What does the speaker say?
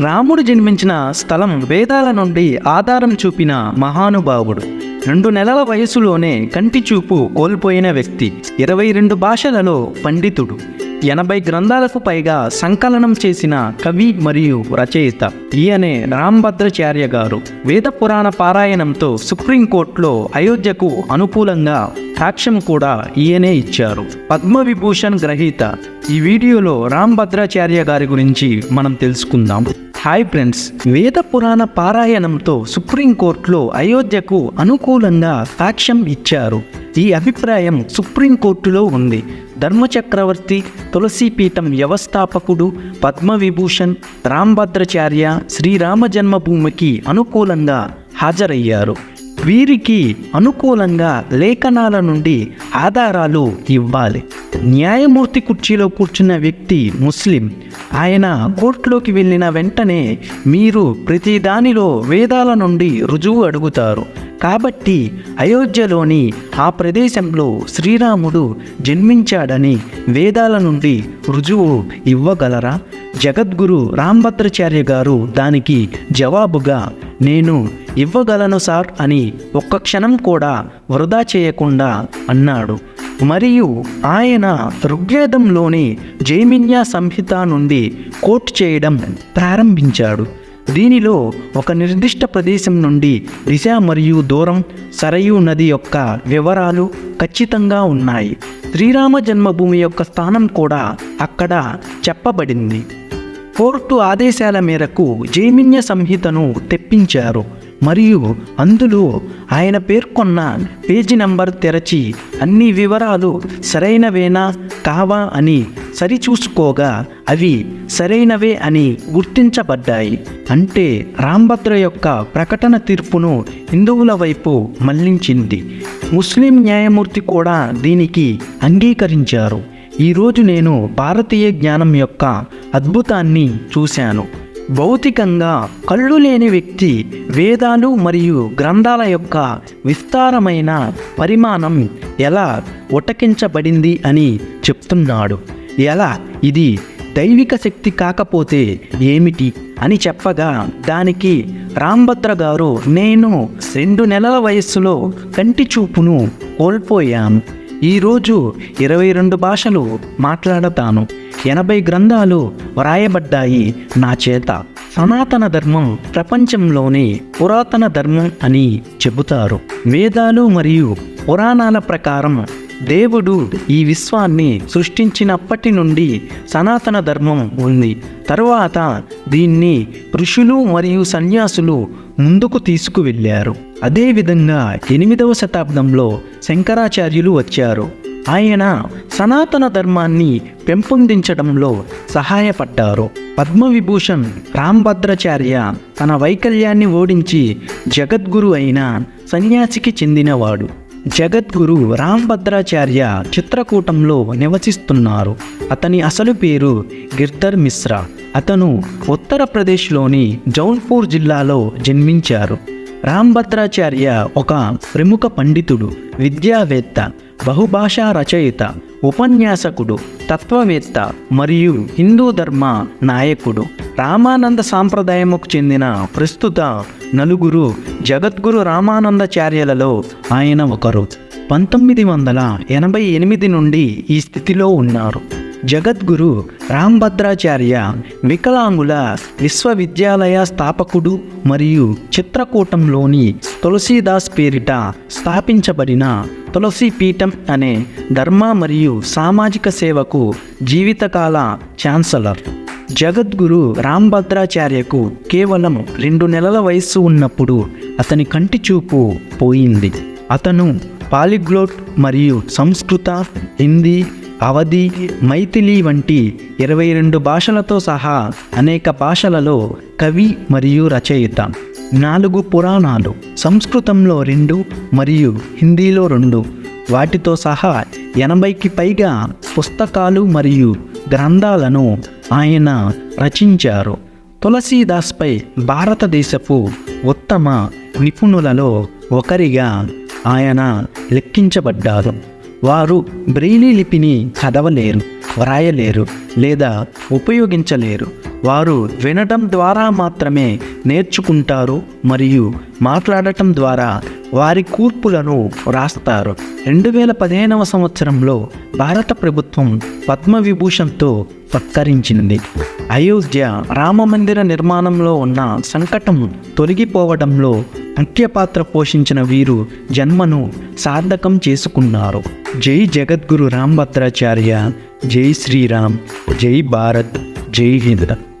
రాముడు జన్మించిన స్థలం వేదాల నుండి ఆధారం చూపిన మహానుభావుడు. రెండు నెలల వయసులోనే కంటి చూపు కోల్పోయిన వ్యక్తి. ఇరవై రెండు భాషలలో పండితుడు. ఎనభై గ్రంథాలకు పైగా సంకలనం చేసిన కవి మరియు రచయిత ఈయనే రాంభద్రాచార్య గారు. వేద పురాణ పారాయణంతో సుప్రీంకోర్టులో అయోధ్యకు అనుకూలంగా సాక్ష్యం కూడా ఈయనే ఇచ్చారు. పద్మవిభూషణ్ గ్రహీత. ఈ వీడియోలో రాంభద్రాచార్య గారి గురించి మనం తెలుసుకుందాం. హాయ్ ఫ్రెండ్స్ వేద పురాణ పారాయణంతో సుప్రీంకోర్టులో అయోధ్యకు అనుకూలంగా సాక్ష్యం ఇచ్చారు. ఈ అభిప్రాయం సుప్రీంకోర్టులో ఉంది. ధర్మచక్రవర్తి తులసీపీఠం వ్యవస్థాపకుడు పద్మవిభూషణ్ రాంభద్రాచార్య శ్రీరామ జన్మభూమికి అనుకూలంగా హాజరయ్యారు. వీరికి అనుకూలంగా లేఖనాల నుండి ఆధారాలు ఇవ్వాలి. న్యాయమూర్తి కుర్చీలో కూర్చున్న వ్యక్తి ముస్లిం. ఆయన కోర్టులోకి వెళ్ళిన వెంటనే మీరు ప్రతి దానిలో వేదాల నుండి రుజువు అడుగుతారు. కాబట్టి అయోధ్యలోని ఆ ప్రదేశంలో శ్రీరాముడు జన్మించాడని వేదాల నుండి రుజువు ఇవ్వగలరా? జగద్గురు రాంభద్రాచార్య గారు దానికి జవాబుగా నేను ఇవ్వగలను సార్ అని ఒక్క క్షణం కూడా వృధా చేయకుండా అన్నాడు. మరియు ఆయన ఋగ్వేదంలోని జైమిన్యా సంహిత నుండి కోట్ చేయడం ప్రారంభించాడు. దీనిలో ఒక నిర్దిష్ట ప్రదేశం నుండి దిశ మరియు దూరం సరయు నది యొక్క వివరాలు ఖచ్చితంగా ఉన్నాయి. శ్రీరామ జన్మభూమి యొక్క స్థానం కూడా అక్కడ చెప్పబడింది. కోర్టు ఆదేశాల మేరకు జైమిన్య సంహితను తెప్పించారు మరియు అందులో ఆయన పేర్కొన్న పేజీ నంబర్ తెరచి అన్ని వివరాలు సరైనవేనా కావా అని సరిచూసుకోగా అవి సరైనవే అని గుర్తించబడ్డాయి. అంటే రాంభద్ర యొక్క ప్రకటన తీర్పును హిందువుల వైపు మళ్ళించింది. ముస్లిం న్యాయమూర్తి కూడా దీనికి అంగీకరించారు. ఈరోజు నేను భారతీయ జ్ఞానం యొక్క అద్భుతాన్ని చూశాను. భౌతికంగా కళ్ళు లేని వ్యక్తి వేదాలు మరియు గ్రంథాల యొక్క విస్తారమైన పరిమాణం ఎలా ఉటకించబడింది అని చెప్తున్నాడు. ఎలా? ఇది దైవిక శక్తి కాకపోతే ఏమిటి అని చెప్పగా దానికి రాంభద్ర గారు నేను రెండు నెలల వయస్సులో కంటి చూపును కోల్పోయాను. ఈరోజు ఇరవై రెండు భాషలు మాట్లాడతాను. ఎనభై గ్రంథాలు వ్రాయబడ్డాయి నా చేత. సనాతన ధర్మం ప్రపంచంలోని పురాతన ధర్మం అని చెబుతారు. వేదాలు మరియు పురాణాల ప్రకారం దేవుడు ఈ విశ్వాన్ని సృష్టించినప్పటి నుండి సనాతన ధర్మం ఉంది. తరువాత దీన్ని ఋషులు మరియు సన్యాసులు ముందుకు తీసుకువెళ్ళారు. అదేవిధంగా ఎనిమిదవ శతాబ్దంలో శంకరాచార్యులు వచ్చారు. ఆయన సనాతన ధర్మాన్ని పెంపొందించడంలో సహాయపడ్డారు. పద్మవిభూషణ్ రాంభద్రాచార్య తన వైకల్యాన్ని ఓడించి జగద్గురు అయిన సన్యాసికి చెందినవాడు. జగద్గురు రాంభద్రాచార్య చిత్రకూటంలో నివసిస్తున్నారు. అతని అసలు పేరు గిర్ధర్ మిశ్రా. అతను ఉత్తరప్రదేశ్లోని జౌన్పూర్ జిల్లాలో జన్మించారు. రాంభద్రాచార్య ఒక ప్రముఖ పండితుడు విద్యావేత్త బహుభాషా రచయిత ఉపన్యాసకుడు తత్వవేత్త మరియు హిందూ ధర్మ నాయకుడు. రామానంద సాంప్రదాయముకు చెందిన ప్రస్తుత నలుగురు జగద్గురు రామానందాచార్యులలో ఆయన ఒకరు. పంతొమ్మిది వందల ఎనభై ఎనిమిది నుండి ఈ స్థితిలో ఉన్నారు. జగద్గురు రాంభద్రాచార్య వికలాంగుల విశ్వవిద్యాలయ స్థాపకుడు మరియు చిత్రకూటంలోని తులసీదాస్ పేరిట స్థాపించబడిన తులసి పీఠం అనే ధర్మ మరియు సామాజిక సేవకు జీవితకాల ఛాన్సలర్. జగద్గురు రాంభద్రాచార్యకు కేవలం రెండు నెలల వయస్సు ఉన్నప్పుడు అతని కంటి చూపు పోయింది. అతను పాలిగ్లోట్ మరియు సంస్కృత హిందీ అవధి మైథిలి వంటి ఇరవై రెండు భాషలతో సహా అనేక భాషలలో కవి మరియు రచయిత. నాలుగు పురాణాలు సంస్కృతంలో రెండు మరియు హిందీలో రెండు. వాటితో సహా ఎనభైకి పైగా పుస్తకాలు మరియు గ్రంథాలను ఆయన రచించారు. తులసీదాస్పై భారతదేశపు ఉత్తమ నిపుణులలో ఒకరిగా ఆయన లెక్కించబడ్డారు. వారు బ్రెయిలీ లిపిని చదవలేరు వ్రాయలేరు లేదా ఉపయోగించలేరు. వారు వినడం ద్వారా మాత్రమే నేర్చుకుంటారు మరియు మాట్లాడటం ద్వారా వారి కూర్పులను రాస్తారు రెండు వేల పదిహేనవ సంవత్సరంలో భారత ప్రభుత్వం పద్మవిభూషణ్తో సత్కరించింది. అయోధ్య రామమందిర నిర్మాణంలో ఉన్న సంకటం తొలగిపోవడంలో ముఖ్య పాత్ర పోషించిన వీరు జన్మను సార్థకం చేసుకున్నారు. జై జగద్గురు రాంభద్రాచార్య జై శ్రీరామ్ జై భారత్ జై హింద్.